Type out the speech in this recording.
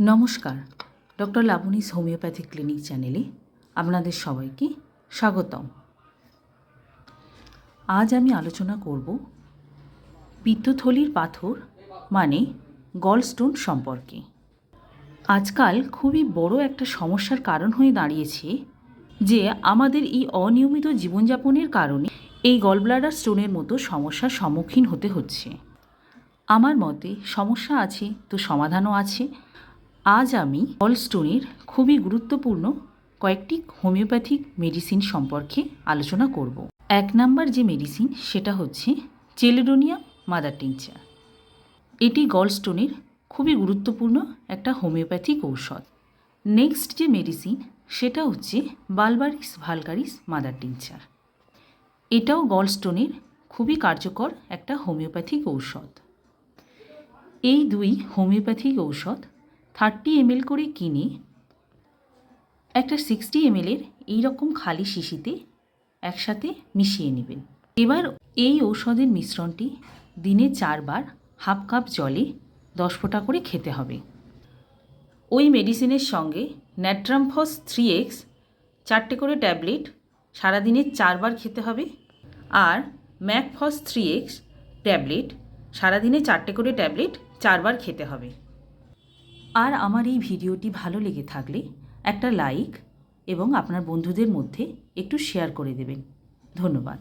নমস্কার। Doctor Labani's homeopathy clinic চ্যানেলে আপনাদের সবাইকে স্বাগতম। আজ আমি আলোচনা করব পিত্তথলির পাথর মানে গলস্টোন সম্পর্কে। আজকাল খুবই বড় একটা সমস্যার কারণ হয়ে দাঁড়িয়েছে যে আমাদের এই অনিয়মিত জীবনযাপনের কারণে এই গলব্লাডার স্টোনের মতো সমস্যার সম্মুখীন হতে হচ্ছে। আমার মতে সমস্যা আছে তো সমাধানও আছে। আজ আমি গলস্টোনের খুবই গুরুত্বপূর্ণ কয়েকটি হোমিওপ্যাথিক মেডিসিন সম্পর্কে আলোচনা করব। এক নাম্বার যে মেডিসিন সেটা হচ্ছে চেলেডোনিয়াম মাদার টিংচার এটি গলস্টোনের খুবই গুরুত্বপূর্ণ একটা হোমিওপ্যাথিক ঔষধ। নেক্সট যে মেডিসিন সেটা হচ্ছে বালবারিস ভালগারিস মাদার টিংচার এটাও গলস্টোনের খুবই কার্যকর একটা হোমিওপ্যাথিক ঔষধ। এই দুই হোমিওপ্যাথিক ঔষধ থার্টি এমএল করে কিনে। একটা সিক্সটি এমএলের এইরকম খালি শিশিতে একসাথে মিশিয়ে নেবেন। এবার এই ঔষধের মিশ্রণটি দিনে চারবার হাফ কাপ জলে দশ ফোঁটা করে খেতে হবে। ওই মেডিসিনের সঙ্গে ন্যাট্রামফস থ্রি এক্স চারটে করে ট্যাবলেট সারাদিনে চারবার খেতে হবে আর ম্যাকফস থ্রি এক্স ট্যাবলেট সারাদিনে চারটে করে ট্যাবলেট চারবার খেতে হবে। আর আমার এই ভিডিওটি ভালো লেগে থাকলে একটা লাইক এবং আপনার বন্ধুদের মধ্যে একটু শেয়ার করে দেবেন। ধন্যবাদ।